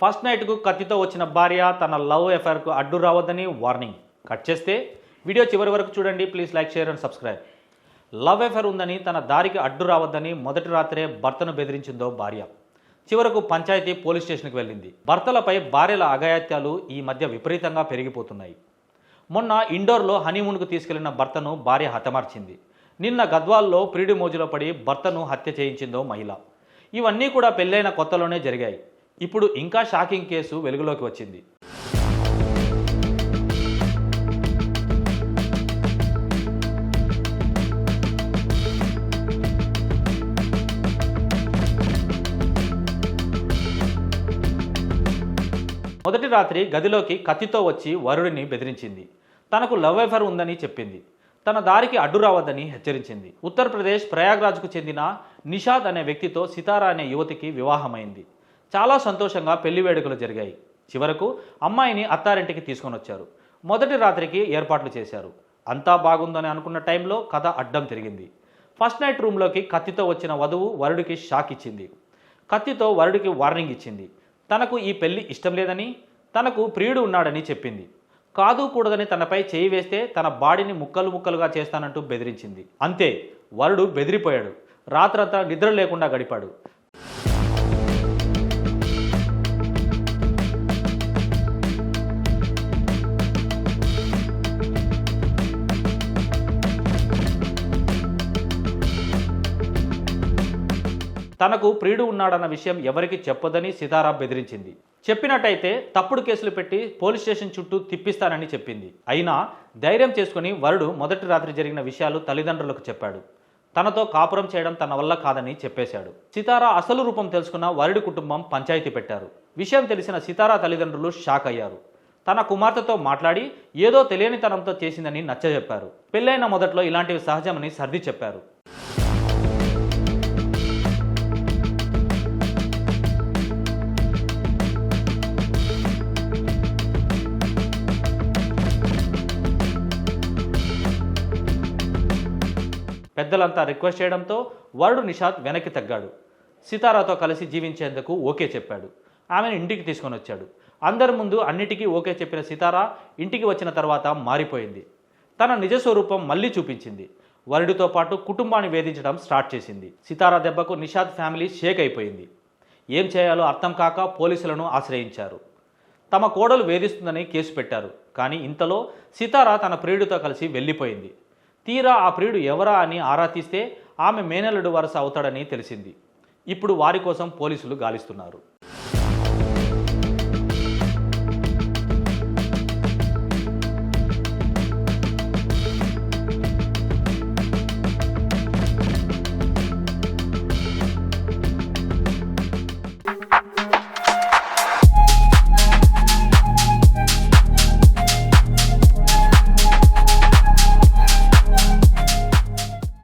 First నైట్కు కత్తితో వచ్చిన భార్య తన లవ్ ఎఫైర్కు అడ్డు రావద్దని వార్నింగ్. కట్ చేస్తే వీడియో చివరి వరకు చూడండి. Please like share and subscribe. Love affair ఉందని తన దారికి అడ్డు రావద్దని మొదటి రాత్రే భర్తను బెదిరించిందో భార్య. చివరకు పంచాయతీ పోలీస్ స్టేషన్కి వెళ్ళింది. భర్తలపై భార్యల అఘాయిత్యాలు ఈ మధ్య విపరీతంగా పెరిగిపోతున్నాయి. మొన్న ఇండోర్లో హనీమూన్కు తీసుకెళ్ళిన భర్తను భార్య హతమార్చింది. నిన్న గద్వాల్లో ప్రీడి మోజులో పడి భర్తను హత్య చేయించిందో మహిళ. ఇవన్నీ కూడా పెళ్ళైన కొత్తలోనే జరిగాయి. ఇప్పుడు ఇంకా షాకింగ్ కేసు వెలుగులోకి వచ్చింది. మొదటి రాత్రి గదిలోకి కత్తితో వచ్చి వరుడిని బెదిరించింది. తనకు లవ్ ఎఫర్ ఉందని చెప్పింది. తన దారికి అడ్డు రావద్దని హెచ్చరించింది. ఉత్తరప్రదేశ్ ప్రయాగ్రాజ్కు చెందిన నిషాద్ అనే వ్యక్తితో సితారా అనే యువతికి వివాహమైంది. చాలా సంతోషంగా పెళ్ళి వేడుకలు జరిగాయి. చివరకు అమ్మాయిని అత్తారింటికి తీసుకొని వచ్చారు. మొదటి రాత్రికి ఏర్పాట్లు చేశారు. అంతా బాగుందని అనుకున్న టైంలో కథ అడ్డం తిరిగింది. ఫస్ట్ నైట్ రూమ్లోకి కత్తితో వచ్చిన వధువు వరుడికి షాక్ ఇచ్చింది. కత్తితో వరుడికి వార్నింగ్ ఇచ్చింది. తనకు ఈ పెళ్ళి ఇష్టం లేదని తనకు ప్రియుడు ఉన్నాడని చెప్పింది. కాదు కూడదని తనపై చేయి వేస్తే తన బాడీని ముక్కలు ముక్కలుగా చేస్తానంటూ బెదిరించింది. అంతే వరుడు బెదిరిపోయాడు. రాత్రంతా నిద్ర లేకుండా గడిపాడు. తనకు ప్రియుడు ఉన్నాడన్న విషయం ఎవరికి చెప్పదని సితారా బెదిరించింది. చెప్పినట్టయితే తప్పుడు కేసులు పెట్టి పోలీస్ స్టేషన్ చుట్టూ తిప్పిస్తానని చెప్పింది. అయినా ధైర్యం చేసుకుని వరుడు మొదటి రాత్రి జరిగిన విషయాలు తల్లిదండ్రులకు చెప్పాడు. తనతో కాపురం చేయడం తన వల్ల కాదని చెప్పేశాడు. సితారా అసలు రూపం తెలుసుకున్న వరుడి కుటుంబం పంచాయతీ పెట్టారు. విషయం తెలిసిన సితారా తల్లిదండ్రులు షాక్ అయ్యారు. తన కుమార్తెతో మాట్లాడి ఏదో తెలియనితనంతో చేసిందని నచ్చజెప్పారు. పెళ్ళైన మొదట్లో ఇలాంటివి సహజమని సర్ది చెప్పారు. పెద్దలంతా రిక్వెస్ట్ చేయడంతో వరుడు నిషాద్ వెనక్కి తగ్గాడు. సితారాతో కలిసి జీవించేందుకు ఓకే చెప్పాడు. ఆమెను ఇంటికి తీసుకొని వచ్చాడు. అందరి ముందు అన్నిటికీ ఓకే చెప్పిన సితారా ఇంటికి వచ్చిన తర్వాత మారిపోయింది. తన నిజ స్వరూపం మళ్ళీ చూపించింది. వరుడితో పాటు కుటుంబాన్ని వేధించడం స్టార్ట్ చేసింది. సితారా దెబ్బకు నిషాద్ ఫ్యామిలీ షేక్ అయిపోయింది. ఏం చేయాలో అర్థం కాక పోలీసులను ఆశ్రయించారు. తమ కోడలు వేధిస్తుందని కేసు పెట్టారు. కానీ ఇంతలో సితారా తన ప్రియుడితో కలిసి వెళ్ళిపోయింది. తీరా ఆ ప్రియుడు ఎవరా అని ఆరా తీస్తే ఆమె మేనల్లుడు వరుస అవుతాడని తెలిసింది. ఇప్పుడు వారి కోసం పోలీసులు గాలిస్తున్నారు.